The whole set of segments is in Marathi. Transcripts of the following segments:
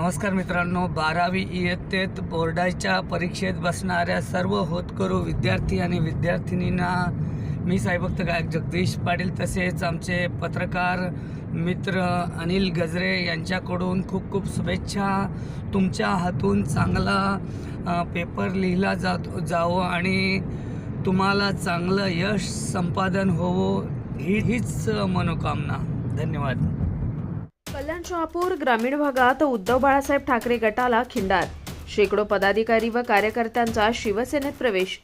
नमस्कार मित्रांनो बारावी इयत्तेत बोर्डाच्या परीक्षेत बसणाऱ्या सर्व होतकरू विद्यार्थी आणि विद्यार्थिनींना मी साईभक्त गायक जगदीश पाटील तसेच आमचे पत्रकार मित्र अनिल गजरे यांच्याकडून खूप खूप शुभेच्छा. तुमच्या हातून चांगला पेपर लिहिला जात जावं आणि तुम्हाला चांगलं यश संपादन होवो ही हीच मनोकामना. धन्यवाद. कल्याण शहापूर ग्रामीण भागात उद्धव बाळासाहेब ठाकरे गटाला खिंडार. शेकडो पदाधिकारी व कार्यकर्त्यांचा शिवसेनेत प्रवेश.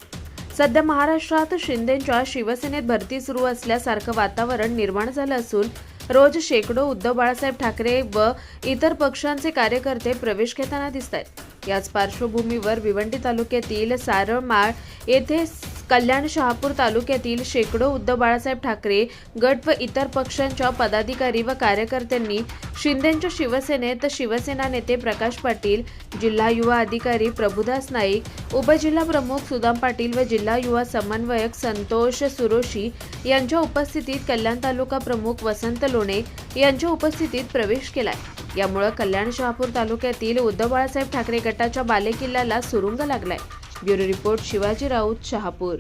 सध्या महाराष्ट्रात शिंदेच्या शिवसेनेत भरती सुरू असल्यासारखं वातावरण निर्माण झालं असून रोज शेकडो उद्धव बाळासाहेब ठाकरे व इतर पक्षांचे कार्यकर्ते प्रवेश घेताना दिसत आहेत याच पार्श्वभूमीवर भिवंडी तालुक्यातील सारळमाळ येथे कल्याण शहापूर तालुक्यातील शेकडो उद्धव बाळासाहेब ठाकरे गट व इतर पक्षांच्या पदाधिकारी व कार्यकर्त्यांनी शिंदेच्या शिवसेनेत शिवसेना नेते प्रकाश पाटील जिल्हा युवा अधिकारी प्रभुदास नाईक उपजिल्हा प्रमुख सुदाम पाटील व जिल्हा युवा समन्वयक संतोष सुरोशी यांच्या उपस्थितीत कल्याण तालुका प्रमुख वसंत लोणे यांच्या उपस्थितीत प्रवेश केलाय. यामुळे कल्याण शहापूर तालुक्यातील उद्धव बाळासाहेब ठाकरे गटाच्या बालेकिल्ल्याला सुरुंग लागलाय. Bureau report Shivaji Raut Shahapur.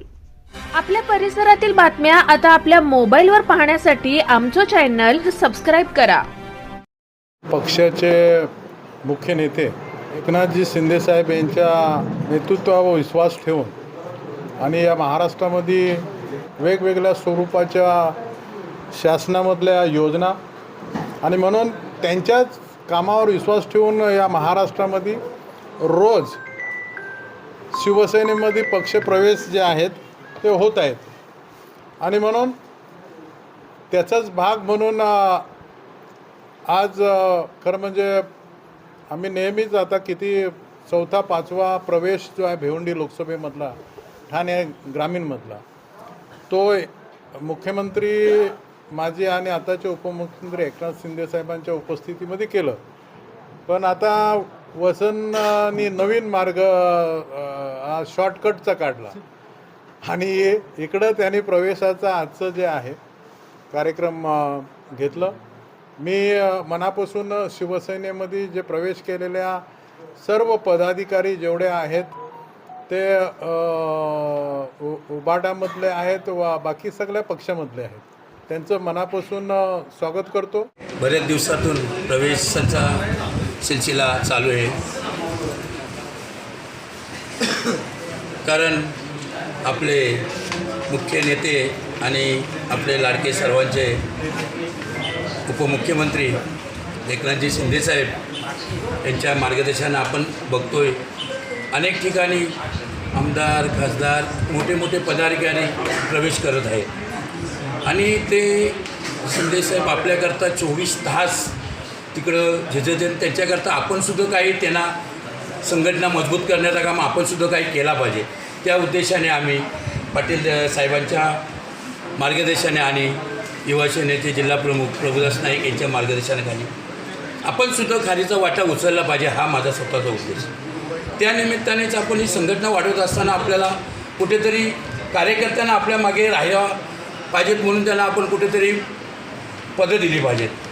आपल्या परिसरातील बातम्या आता आपल्या मोबाईलवर पाहण्यासाठी आमचं चॅनल सबस्क्राईब करा. पक्षाचे मुख्य नेते एकनाथजी शिंदेसाहेब यांच्या नेतृत्वावर विश्वास ठेवून आणि या महाराष्ट्रामध्ये वेगवेगळ्या स्वरूपाच्या शासनामधल्या योजना आणि म्हणून त्यांच्याच कामावर विश्वास ठेवून या महाराष्ट्रामध्ये रोज शिवसेनेमध्ये पक्षप्रवेश जे आहेत ते होत आहेत. आणि म्हणून त्याचाच भाग म्हणून आज खरं म्हणजे आम्ही नेहमीच आता किती चौथा पाचवा प्रवेश जो आहे भिवंडी लोकसभेमधला ठाणे ग्रामीणमधला तो मुख्यमंत्री माजी आणि आताचे उपमुख्यमंत्री एकनाथ शिंदे साहेबांच्या उपस्थितीमध्ये केलं. पण आता वसननी नवीन मार्ग हा शॉर्टकटचा काढला. आणि इकडं त्यांनी प्रवेशाचा आजचं जे आहे कार्यक्रम घेतलं. मी मनापासून शिवसेनेमध्ये जे प्रवेश केलेल्या सर्व पदाधिकारी जेवढे आहेत ते उ- उबाटामधले आहेत वा बाकी सगळ्या पक्षामधले आहेत. त्यांचं मनापासून स्वागत करतो. बऱ्याच दिवसातून प्रवेशाचा सिलसिला चालू आहे. कारण आपले मुख्य नेते आणि आपले लाडके सर्वांचे उपमुख्यमंत्री एकनाथजी शिंदेसाहेब यांच्या मार्गदर्शनानं आपण बघतोय. अनेक ठिकाणी आमदार खासदार मोठे मोठे पदाधिकारी प्रवेश करत आहेत. आणि ते शिंदेसाहेब आपल्याकरता चोवीस तास तिकडं झिजत त्यांच्याकरता आपणसुद्धा काही त्यांना संघटना मजबूत करण्याचं काम आपणसुद्धा काही केला पाहिजे. त्या उद्देशाने आम्ही पाटील साहेबांच्या मार्गदर्शनाने आणि युवासेनेचे जिल्हाप्रमुख प्रभुदास नाईक यांच्या मार्गदर्शनाखाली आपण सुद्धा खालीचा वाटा उचलला पाहिजे हा माझा स्वतःचा उद्देश. त्यानिमित्तानेच आपण ही संघटना वाढवत असताना आपल्याला कुठेतरी कार्यकर्त्यांना आपल्या मागे राहायला पाहिजेत म्हणून त्यांना आपण कुठेतरी पदं दिली पाहिजेत.